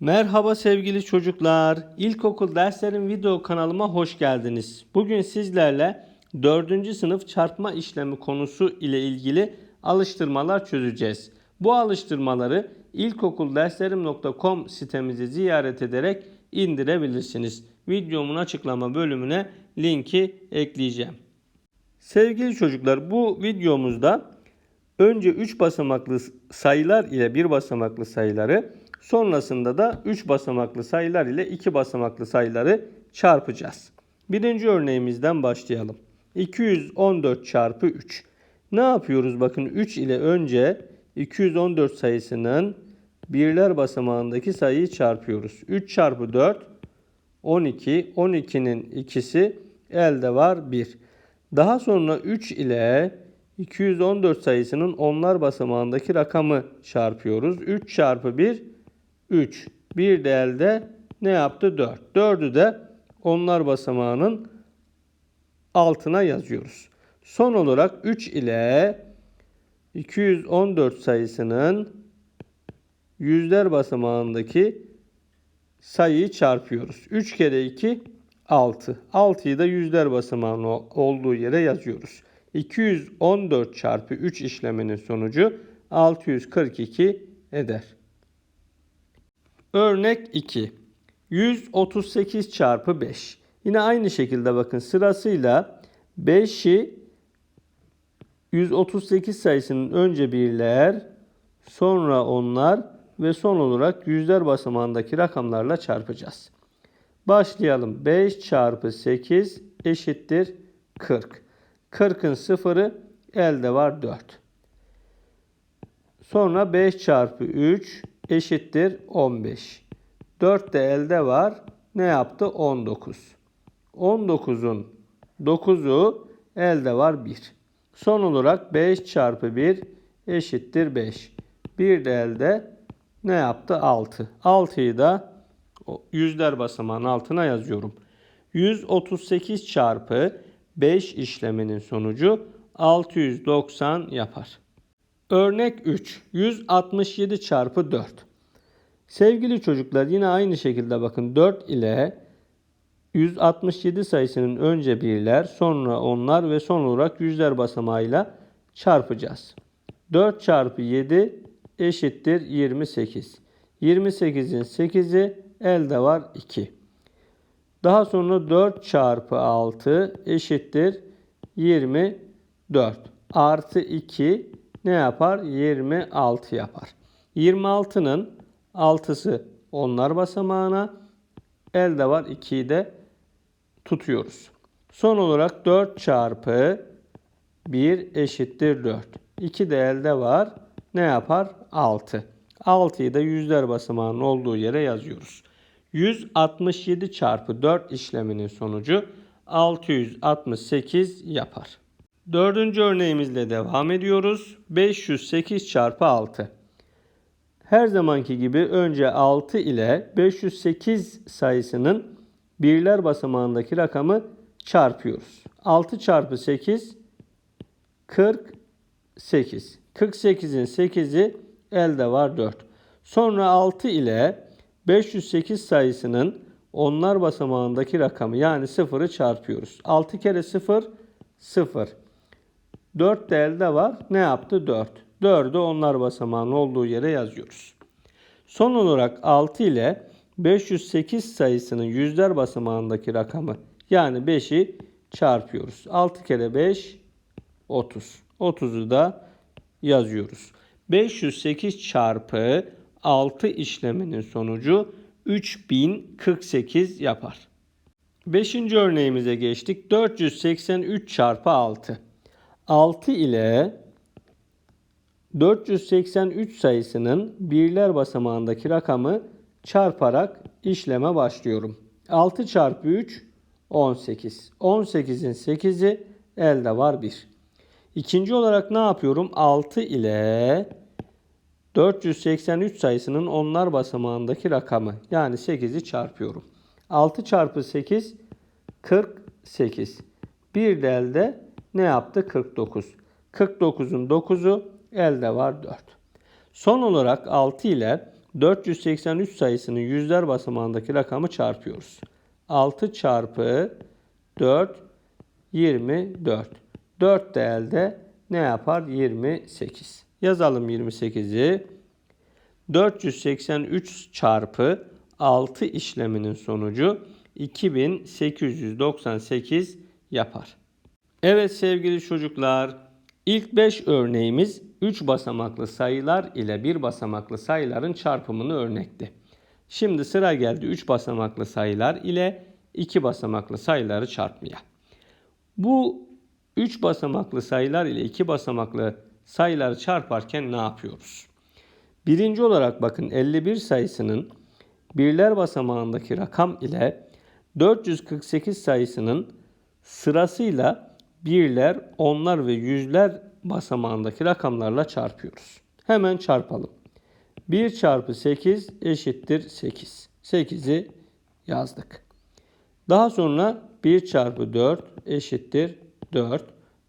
Merhaba sevgili çocuklar. İlkokul derslerim video kanalıma hoş geldiniz. Bugün sizlerle 4. sınıf çarpma işlemi konusu ile ilgili alıştırmalar çözeceğiz. Bu alıştırmaları ilkokulderslerim.com sitemizi ziyaret ederek indirebilirsiniz. Videomun açıklama bölümüne linki ekleyeceğim. Sevgili çocuklar bu videomuzda önce 3 basamaklı sayılar ile 1 basamaklı sayıları sonrasında da 3 basamaklı sayılar ile 2 basamaklı sayıları çarpacağız. Birinci örneğimizden başlayalım. 214 çarpı 3. Ne yapıyoruz? Bakın 3 ile önce 214 sayısının birler basamağındaki sayıyı çarpıyoruz. 3 çarpı 4 12. 12'nin ikisi elde var 1. Daha sonra 3 ile 214 sayısının onlar basamağındaki rakamı çarpıyoruz. 3 çarpı 1 3. Bir de elde ne yaptı? 4. 4'ü de onlar basamağının altına yazıyoruz. Son olarak 3 ile 214 sayısının yüzler basamağındaki sayıyı çarpıyoruz. 3 kere 2 6. 6'yı da yüzler basamağının olduğu yere yazıyoruz. 214 çarpı 3 işleminin sonucu 642 eder. Örnek 2. 138 çarpı 5. Yine aynı şekilde bakın sırasıyla 5'i 138 sayısının önce birler, sonra onlar ve son olarak yüzler basamağındaki rakamlarla çarpacağız. Başlayalım. 5 çarpı 8 eşittir 40. 40'ın sıfırı elde var 4. Sonra 5 çarpı 3 eşittir 15. 4 de elde var. Ne yaptı? 19. 19'un 9'u elde var 1. Son olarak 5 çarpı 1 eşittir 5. 1 de elde ne yaptı? 6. 6'yı da yüzler basamağının altına yazıyorum. 138 çarpı 5 işleminin sonucu 690 yapar. Örnek 3. 167 çarpı 4. Sevgili çocuklar yine aynı şekilde bakın 4 ile 167 sayısının önce birler, sonra onlar ve son olarak yüzler basamağıyla çarpacağız. 4 çarpı 7 eşittir 28. 28'in 8'i elde var 2. Daha sonra 4 çarpı 6 eşittir 24. Artı 2 ne yapar? 26 yapar. 26'nın 6'sı onlar basamağına elde var 2'yi de tutuyoruz. Son olarak 4 çarpı 1 eşittir 4. 2 de elde var. Ne yapar? 6. 6'yı da yüzler basamağının olduğu yere yazıyoruz. 167 çarpı 4 işleminin sonucu 668 yapar. Dördüncü örneğimizle devam ediyoruz. 508 çarpı 6. Her zamanki gibi önce 6 ile 508 sayısının birler basamağındaki rakamı çarpıyoruz. 6 çarpı 8 48. 48'in 8'i elde var 4. Sonra 6 ile 508 sayısının onlar basamağındaki rakamı yani 0'ı çarpıyoruz. 6 kere 0 0. 4 de elde var. Ne yaptı? 4. 4'ü onlar basamağının olduğu yere yazıyoruz. Son olarak 6 ile 508 sayısının yüzler basamağındaki rakamı yani 5'i çarpıyoruz. 6 kere 5 30. 30'u da yazıyoruz. 508 çarpı 6 işleminin sonucu 3048 yapar. Beşinci örneğimize geçtik. 483 çarpı 6. 6 ile 483 sayısının birler basamağındaki rakamı çarparak işleme başlıyorum. 6 çarpı 3 18. 18'in 8'i elde var 1. İkinci olarak ne yapıyorum? 6 ile 483 sayısının onlar basamağındaki rakamı yani 8'i çarpıyorum. 6 çarpı 8 48. Bir de elde ne yaptı? 49. 49'un 9'u elde var 4. Son olarak 6 ile 483 sayısının yüzler basamağındaki rakamı çarpıyoruz. 6 çarpı 4 24. 4 de elde ne yapar? 28. Yazalım 28'i. 483 çarpı 6 işleminin sonucu 2898 yapar. Evet sevgili çocuklar, ilk 5 örneğimiz 3 basamaklı sayılar ile 1 basamaklı sayıların çarpımını örnekti. Şimdi sıra geldi 3 basamaklı sayılar ile 2 basamaklı sayıları çarpmaya. Bu 3 basamaklı sayılar ile 2 basamaklı sayıları çarparken ne yapıyoruz? Birinci olarak bakın 51 sayısının birler basamağındaki rakam ile 448 sayısının sırasıyla birler, onlar ve yüzler basamağındaki rakamlarla çarpıyoruz. Hemen çarpalım. 1 çarpı 8 eşittir 8. 8'i yazdık. Daha sonra 1 çarpı 4 eşittir 4.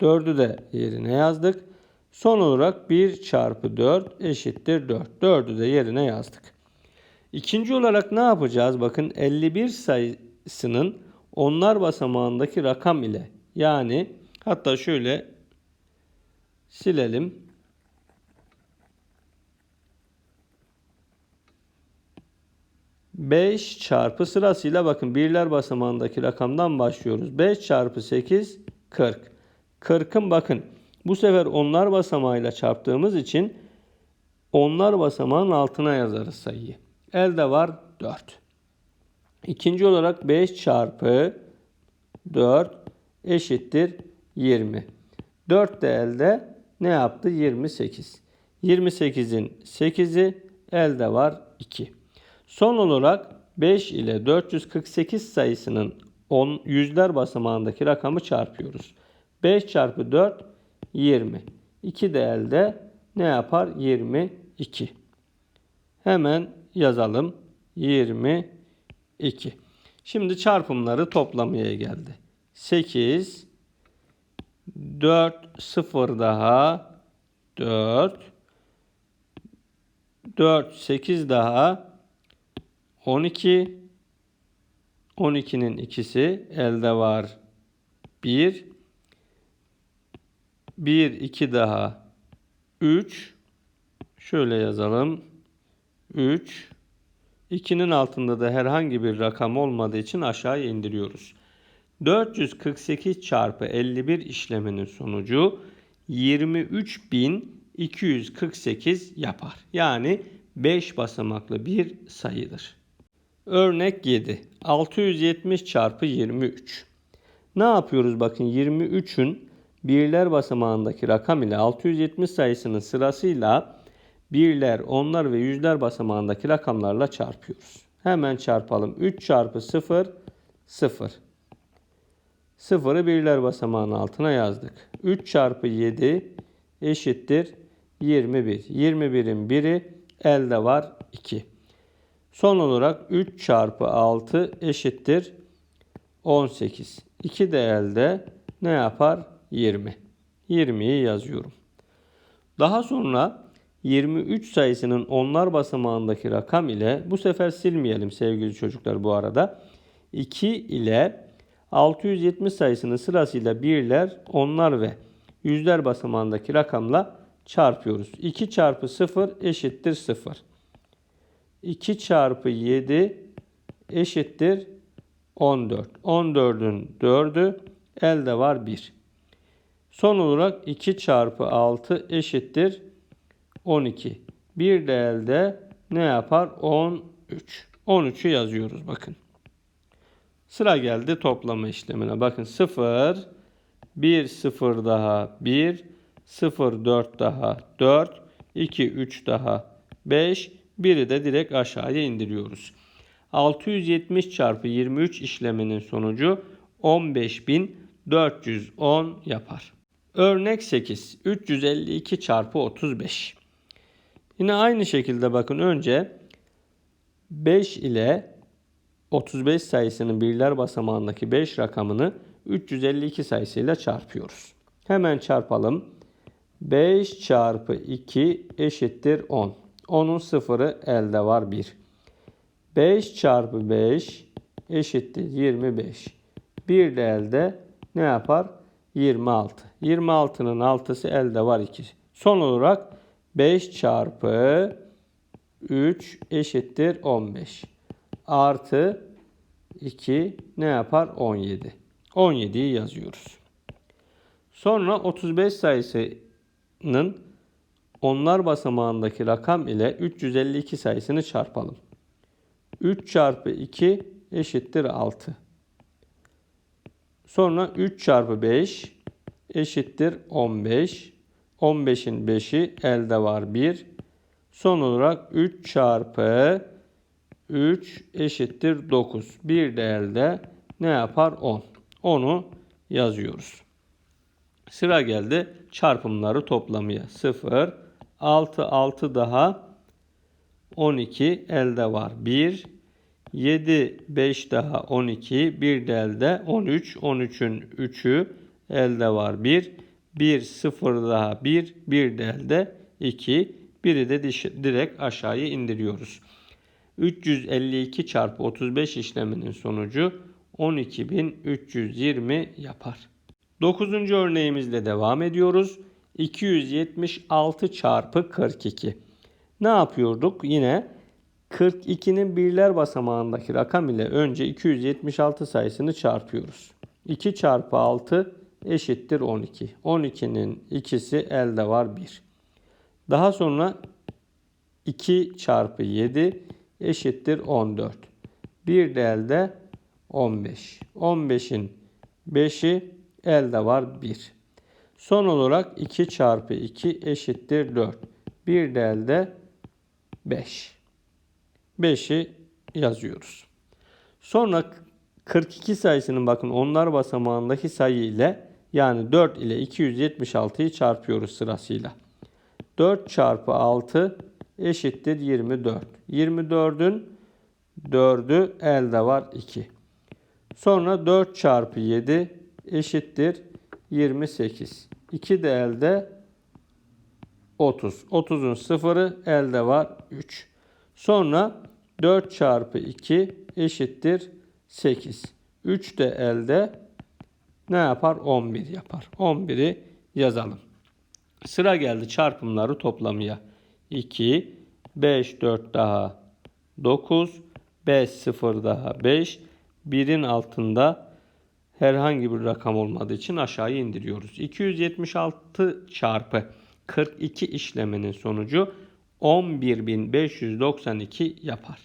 4'ü de yerine yazdık. Son olarak 1 çarpı 4 eşittir 4. 4'ü de yerine yazdık. İkinci olarak ne yapacağız? Bakın 51 sayısının onlar basamağındaki rakam ile yani hatta şöyle silelim. Beş çarpı sırasıyla bakın birler basamağındaki rakamdan başlıyoruz. 5 çarpı 8 40. 40'ın bakın bu sefer onlar basamağıyla çarptığımız için onlar basamağın altına yazarız sayıyı. Elde var 4. İkinci olarak 5 çarpı 4 eşittir 20. 4 de elde ne yaptı? 28. 28'in 8'i elde var 2. Son olarak 5 ile 448 sayısının 10 yüzler basamağındaki rakamı çarpıyoruz. 5 çarpı 4 20. 2 de elde ne yapar? 22. Hemen yazalım. 22. Şimdi çarpımları toplamaya geldi. 8 4 0 daha 4 4 8 daha 12 12'nin ikisi elde var. 1 1 2 daha 3 şöyle yazalım. 3 2'nin altında da herhangi bir rakam olmadığı için aşağıya indiriyoruz. 448 çarpı 51 işleminin sonucu 23.248 yapar. Yani 5 basamaklı bir sayıdır. Örnek 7. 670 çarpı 23. Ne yapıyoruz bakın 23'ün birler basamağındaki rakam ile 670 sayısının sırasıyla birler, onlar ve yüzler basamağındaki rakamlarla çarpıyoruz. Hemen çarpalım. 3 çarpı 0 0. Sıfırı birler basamağının altına yazdık. 3 çarpı 7 eşittir 21. 21'in biri elde var 2. Son olarak 3 çarpı 6 eşittir 18. 2 de elde ne yapar? 20. 20'yi yazıyorum. Daha sonra 23 sayısının onlar basamağındaki rakam ile bu sefer silmeyelim sevgili çocuklar bu arada. 2 ile 670 sayısını sırasıyla birler, onlar ve yüzler basamağındaki rakamla çarpıyoruz. 2 çarpı 0 eşittir 0. 2 çarpı 7 eşittir 14. 14'ün 4'ü elde var 1. Son olarak 2 çarpı 6 eşittir 12. Bir de elde ne yapar? 13. 13'ü yazıyoruz bakın. Sıra geldi toplama işlemine. Bakın 0, 1, 0 daha 1, 0, 4 daha 4, 2, 3 daha 5, 1'i de direkt aşağıya indiriyoruz. 670 çarpı 23 işleminin sonucu 15.410 yapar. Örnek 8. 352 çarpı 35. Yine aynı şekilde bakın önce 5 ile 35 sayısının birler basamağındaki 5 rakamını 352 sayısıyla çarpıyoruz. Hemen çarpalım. 5 çarpı 2 eşittir 10. 10'un sıfırı elde var 1. 5 çarpı 5 eşittir 25. Bir de elde ne yapar? 26. 26'nın 6'sı elde var 2. Son olarak 5 çarpı 3 eşittir 15. Artı 2 ne yapar? 17. 17'yi yazıyoruz. Sonra 35 sayısının onlar basamağındaki rakam ile 352 sayısını çarpalım. 3 çarpı 2 eşittir 6. Sonra 3 çarpı 5 eşittir 15. 15'in 5'i elde var 1. Son olarak 3 çarpı 3 eşittir 9. Bir de elde ne yapar? 10. 10'u yazıyoruz. Sıra geldi çarpımları toplamaya. 0, 6, 6 daha 12 elde var. 1, 7, 5 daha 12, bir de elde 13, 13'ün 3'ü elde var 1, 1, 0 daha 1, bir de elde 2, biri de direkt aşağıya indiriyoruz. 352 çarpı 35 işleminin sonucu 12.320 yapar. 9. örneğimizle devam ediyoruz. 276 çarpı 42. Ne yapıyorduk? Yine 42'nin birler basamağındaki rakam ile önce 276 sayısını çarpıyoruz. 2 çarpı 6 eşittir 12. 12'nin ikisi elde var 1. Daha sonra 2 çarpı 7 eşittir 14. Bir de elde 15. 15'in 5'i elde var 1. Son olarak 2 çarpı 2 eşittir 4. Bir de elde 5. 5'i yazıyoruz. Sonra 42 sayısının bakın onlar basamağındaki sayı ile yani 4 ile 276'yı çarpıyoruz sırasıyla. 4 çarpı 6 eşittir 24. 24'ün 4'ü elde var 2. Sonra 4 çarpı 7 eşittir 28. 2 de elde 30. 30'un sıfırı elde var 3. Sonra 4 çarpı 2 eşittir 8. 3 de elde ne yapar? 11 yapar. 11'i yazalım. Sıra geldi çarpımları toplamaya. 2, 5, 4 daha 9, 5, 0 daha 5. 1'in altında herhangi bir rakam olmadığı için aşağıya indiriyoruz. 276 çarpı 42 işleminin sonucu 11.592 yapar.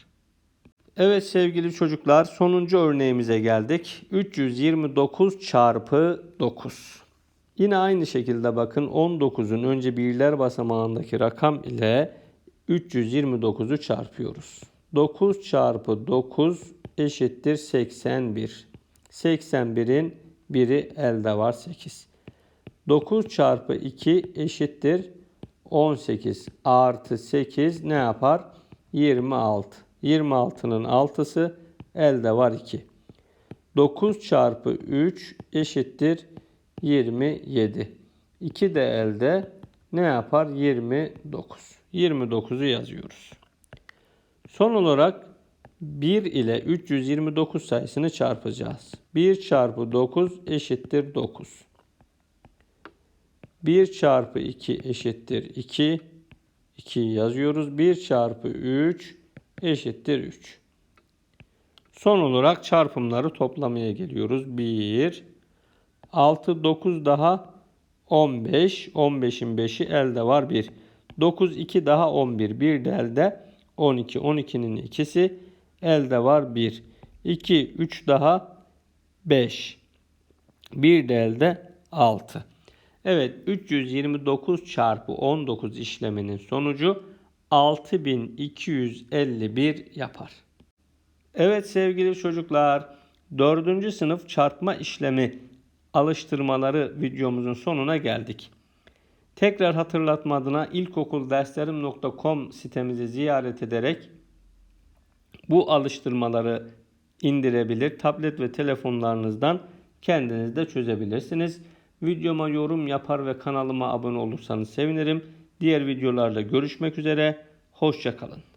Evet sevgili çocuklar sonuncu örneğimize geldik. 329 çarpı 9. Yine aynı şekilde bakın 19'un önce birler basamağındaki rakam ile 329'u çarpıyoruz. 9 çarpı 9 eşittir 81. 81'in biri elde var 8. 9 çarpı 2 eşittir 18 artı 8 ne yapar? 26. 26'nın 6'sı elde var 2. 9 çarpı 3 eşittir 27. 2 de elde ne yapar? 29. 29'u yazıyoruz. Son olarak 1 ile 329 sayısını çarpacağız. 1 çarpı 9 eşittir 9. 1 çarpı 2 eşittir 2. 2'yi yazıyoruz. 1 çarpı 3 eşittir 3. Son olarak çarpımları toplamaya geliyoruz. 1, 6, 9 daha 15. 15'in 5'i elde var 1. 9, 2 daha 11. 1 de elde 12. 12'nin ikisi elde var 1. 2, 3 daha 5. 1 de elde 6. Evet 329 çarpı 19 işleminin sonucu 6251 yapar. Evet sevgili çocuklar 4. sınıf çarpma işlemi alıştırmaları videomuzun sonuna geldik. Tekrar hatırlatma adına ilkokulderslerim.com sitemizi ziyaret ederek bu alıştırmaları indirebilir. Tablet ve telefonlarınızdan kendiniz de çözebilirsiniz. Videoma yorum yapar ve kanalıma abone olursanız sevinirim. Diğer videolarda görüşmek üzere. Hoşçakalın.